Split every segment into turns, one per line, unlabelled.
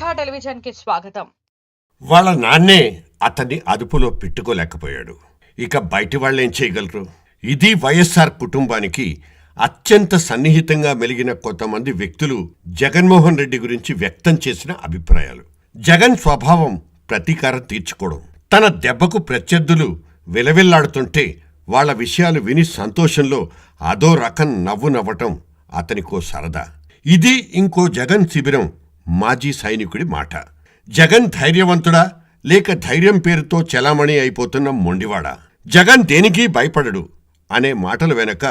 టెలివిజన్కి స్వాగతం.
వాళ్ళ నాన్నే అతన్ని అదుపులో పెట్టుకోలేకపోయాడు. ఇక బయటి వాళ్ళేం చేయగలరు? ఇది వైఎస్ఆర్ కుటుంబానికి అత్యంత సన్నిహితంగా మెలిగిన కొంతమంది వ్యక్తులు జగన్మోహన్ రెడ్డి గురించి వ్యక్తం చేసిన అభిప్రాయాలు. జగన్ స్వభావం ప్రతీకారం తీర్చుకోవడం తన దెబ్బకు ప్రత్యర్థులు విలవిల్లాడుతుంటే వాళ్ళ విషయాలు విని సంతోషంలో అదో రకం నవ్వు నవ్వటం అతనికో సరదా. ఇది ఇంకో జగన్ శిబిరం మాజీ సైనికుడి మాట. జగన్ ధైర్యవంతుడా? లేక ధైర్యం పేరుతో చెలామణి అయిపోతున్న మొండివాడా? జగన్ దేనికి భయపడడు? అనే మాటల వెనక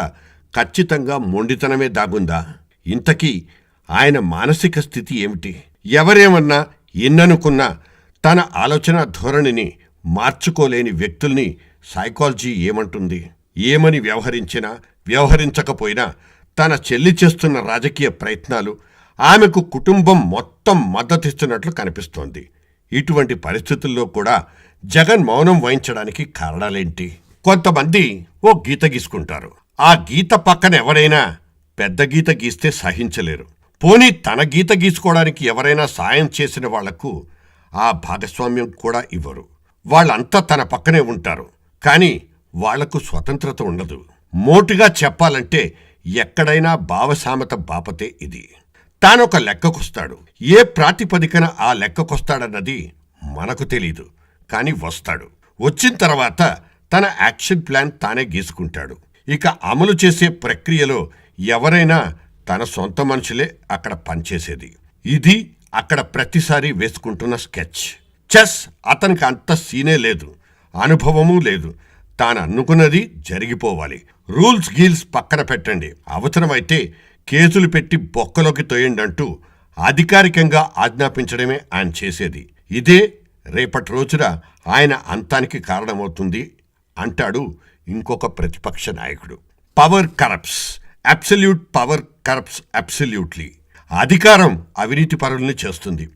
ఖచ్చితంగా మొండితనమే దాగుందా? ఇంతకీ ఆయన మానసిక స్థితి ఏమిటి? ఎవరేమన్నా ఎన్ననుకున్నా తన ఆలోచన ధోరణిని మార్చుకోలేని వ్యక్తుల్ని సైకాలజీ ఏమంటుంది? ఏమని వ్యవహరించినా వ్యవహరించకపోయినా తన చెల్లి చేస్తున్న రాజకీయ ప్రయత్నాలు ఆమెకు కుటుంబం మొత్తం మద్దతిస్తున్నట్లు కనిపిస్తోంది. ఇటువంటి పరిస్థితుల్లో కూడా జగన్ మౌనం వహించడానికి కారణాలేంటి? కొంతమంది ఓ గీత గీసుకుంటారు. ఆ గీత పక్కన ఎవరైనా పెద్ద గీత గీస్తే సహించలేరు. పోనీ తన గీత గీసుకోవడానికి ఎవరైనా సాయం చేసిన వాళ్ళకు ఆ భాగస్వామ్యం కూడా ఇవ్వరు. వాళ్ళంతా తన పక్కనే ఉంటారు. కానీ వాళ్ళకు స్వతంత్రత ఉండదు. మోటుగా చెప్పాలంటే ఎక్కడైనా భావసామత బాపతే ఇది. తానొక లెక్కకొస్తాడు. ఏ ప్రాతిపదికన ఆ లెక్కకొస్తాడన్నది మనకు తెలీదు కాని వస్తాడు. వచ్చిన తర్వాత తన యాక్షన్ ప్లాన్ తానే గీసుకుంటాడు. ఇక అమలు చేసే ప్రక్రియలో ఎవరైనా తన సొంత మనుషులే అక్కడ పనిచేసేది. ఇది అక్కడ ప్రతిసారి వేసుకుంటున్న స్కెచ్. చెస్ అతనికి అంత సీనే లేదు అనుభవమూ లేదు. తాను అనుకున్నది జరిగిపోవాలి. రూల్స్ గీల్స్ పక్కన పెట్టండి. అవసరమైతే కేసులు పెట్టి బొక్కలోకి తోయండి అంటూ అధికారికంగా ఆజ్ఞాపించడమే ఆయన చేసేది. ఇదే రేపటి రోజున ఆయన అంతానికి కారణమవుతుంది అంటాడు ఇంకొక ప్రతిపక్ష నాయకుడు. Power corrupts. Absolute power corrupts absolutely. అధికారం అవినీతి పరుల్ని చేస్తుంది.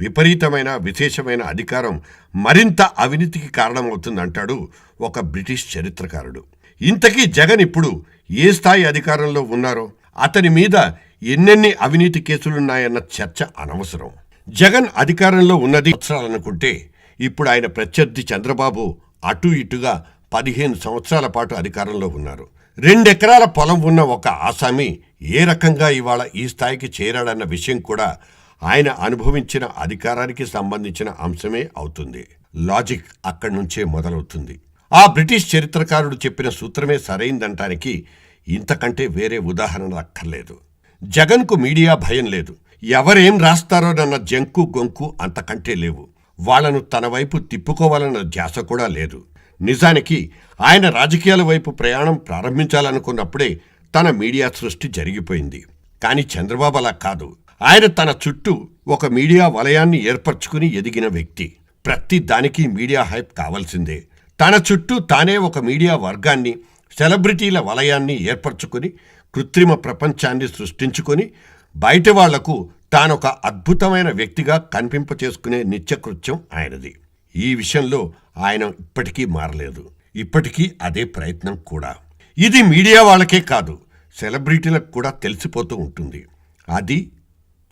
విపరీతమైన విశేషమైన అధికారం మరింత అవినీతికి కారణమవుతుందంటాడు ఒక బ్రిటిష్ చరిత్రకారుడు. ఇంతకీ జగన్ ఇప్పుడు ఏ స్థాయి అధికారంలో ఉన్నారో? అతని మీద ఎన్నెన్ని అవినీతి కేసులున్నాయన్న చర్చ అనవసరం. జగన్ అధికారంలో ఉన్నది సంవత్సరాలనుకుంటే ఇప్పుడు ఆయన ప్రత్యర్థి చంద్రబాబు అటు ఇటుగా పదిహేను సంవత్సరాల పాటు అధికారంలో ఉన్నారు. రెండెకరాల పొలం ఉన్న ఒక ఆసామి ఏ రకంగా ఇవాళ ఈ స్థాయికి చేరాడన్న విషయం కూడా ఆయన అనుభవించిన అధికారానికి సంబంధించిన అంశమే అవుతుంది. లాజిక్ అక్కడి నుంచే మొదలవుతుంది. ఆ బ్రిటిష్ చరిత్రకారుడు చెప్పిన సూత్రమే సరైందంటానికి ఇంతకంటే వేరే ఉదాహరణ అక్కర్లేదు. జగన్కు మీడియా భయం లేదు. ఎవరేం రాస్తారోనన్న జంకు గొంకు అంతకంటే లేవు. వాళ్ళను తన వైపు తిప్పుకోవాలన్న ధ్యాస కూడా లేదు. నిజానికి ఆయన రాజకీయాల వైపు ప్రయాణం ప్రారంభించాలనుకున్నప్పుడే తన మీడియా సృష్టి జరిగిపోయింది. కానీ చంద్రబాబు అలా కాదు. ఆయన తన చుట్టూ ఒక మీడియా వలయాన్ని ఏర్పరచుకుని ఎదిగిన వ్యక్తి. ప్రతి దానికి మీడియా హైప్ కావాల్సిందే. తన చుట్టూ తానే ఒక మీడియా వర్గాన్ని సెలబ్రిటీల వలయాన్ని ఏర్పరచుకొని కృత్రిమ ప్రపంచాన్ని సృష్టించుకొని బయట వాళ్ళకు తానొక అద్భుతమైన వ్యక్తిగా కనిపింపచేసుకునే నిత్యకృత్యం ఆయనది. ఈ విషయంలో ఆయన ఇప్పటికీ మారలేదు. ఇప్పటికీ అదే ప్రయత్నం కూడా. ఇది మీడియా వాళ్ళకే కాదు సెలబ్రిటీలకు కూడా తెలిసిపోతూ ఉంటుంది. అది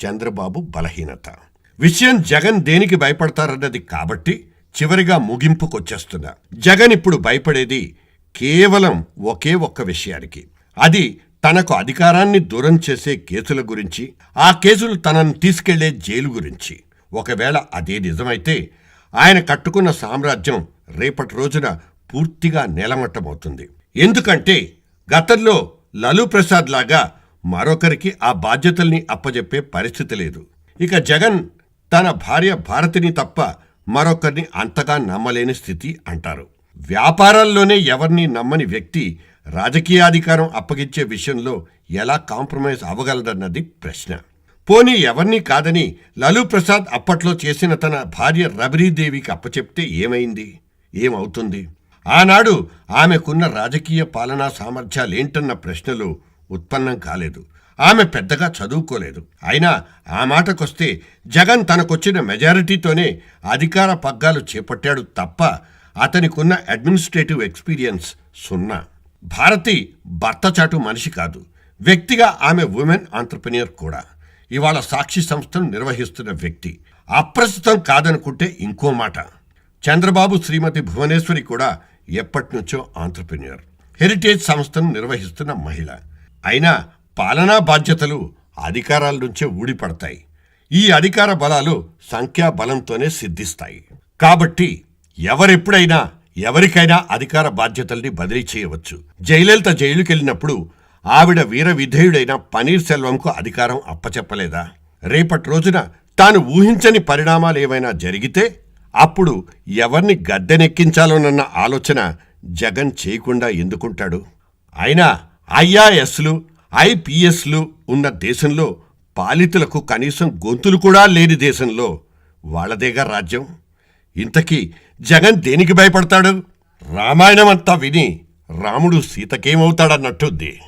చంద్రబాబు బలహీనత. విషయం జగన్ దేనికి భయపడతారన్నది కాబట్టి చివరిగా ముగింపుకొచ్చేస్తున్నా. జగన్ ఇప్పుడు భయపడేది కేవలం ఒకే ఒక్క విషయానికి. అది తనకు అధికారాన్ని దూరం చేసే కేసుల గురించి ఆ కేసులు తనను తీసుకెళ్ళే జైలు గురించి. ఒకవేళ అదే నిజమైతే ఆయన కట్టుకున్న సామ్రాజ్యం రేపటి రోజున పూర్తిగా నేలమట్టమవుతుంది ఎందుకంటే గతంలో లలూ ప్రసాద్ లాగా మరొకరికి ఆ బాధ్యతల్ని అప్పజెప్పే పరిస్థితి లేదు. ఇక జగన్ తన భార్య భారతిని తప్ప మరొకరిని అంతగా నమ్మలేని స్థితి అంటారు. వ్యాపారాల్లోనే ఎవరిని నమ్మని వ్యక్తి రాజకీయాధికారం అప్పగించే విషయంలో ఎలా కాంప్రమైజ్ అవ్వగలదన్నది ప్రశ్న. పోనీ ఎవరిని కాదని లలూ ప్రసాద్ అప్పట్లో చేసిన తన భార్య రబరీదేవికి అప్పచెప్తే ఏమైంది? ఏమవుతుంది? ఆనాడు ఆమెకున్న రాజకీయ పాలనా సామర్థ్యాలేంటన్న ప్రశ్నలు ఉత్పన్నం కాలేదు. ఆమె పెద్దగా చదువుకోలేదు. అయినా ఆ మాటకొస్తే జగన్ తనకొచ్చిన మెజారిటీతోనే అధికార పగ్గాలు చేపట్టాడు తప్ప అతనికున్న అడ్మినిస్ట్రేటివ్ ఎక్స్పీరియన్స్ సున్నా. భారతి భర్త చాటు మనిషి కాదు. వ్యక్తిగా ఆమె ఉమెన్ ఆంటర్ప్రినియర్ కూడా. ఇవాళ సాక్షి సంస్థను నిర్వహిస్తున్న వ్యక్తి. అప్రస్తుతం కాదనుకుంటే ఇంకో మాట. చంద్రబాబు శ్రీమతి భువనేశ్వరి కూడా ఎప్పటినుంచో ఆంటర్ప్రినియర్ హెరిటేజ్ సంస్థను నిర్వహిస్తున్న మహిళ. అయినా పాలనా బాధ్యతలు అధికారాల నుంచే ఊడిపడతాయి. ఈ అధికార బలాలు సంఖ్యా బలంతోనే సిద్ధిస్తాయి. కాబట్టి ఎవరెప్పుడైనా ఎవరికైనా అధికార బాధ్యతల్ని బదిలీ చేయవచ్చు. జయలలిత జైలుకెళ్ళినప్పుడు ఆవిడ వీర విధేయుడైన పనీర్ సెల్వంకు అధికారం అప్పచెప్పలేదా? రేపటి రోజున తాను ఊహించని పరిణామాలు ఏమైనా జరిగితే అప్పుడు ఎవరిని గద్దెనెక్కించాలోనన్న ఆలోచన జగన్ చేయకుండా ఎందుకుంటాడు? అయినా ఐఆర్ఎస్లు ఐపీఎస్లు ఉన్న దేశంలో పాలితులకు కనీసం గొంతులు కూడా లేని దేశంలో వాళ్ళదేగా రాజ్యం? ఇంతకీ జగన్ దేనికి భయపడతాడు? రామాయణం అంతా విని రాముడు సీతకేమవుతాడన్నట్టుంది.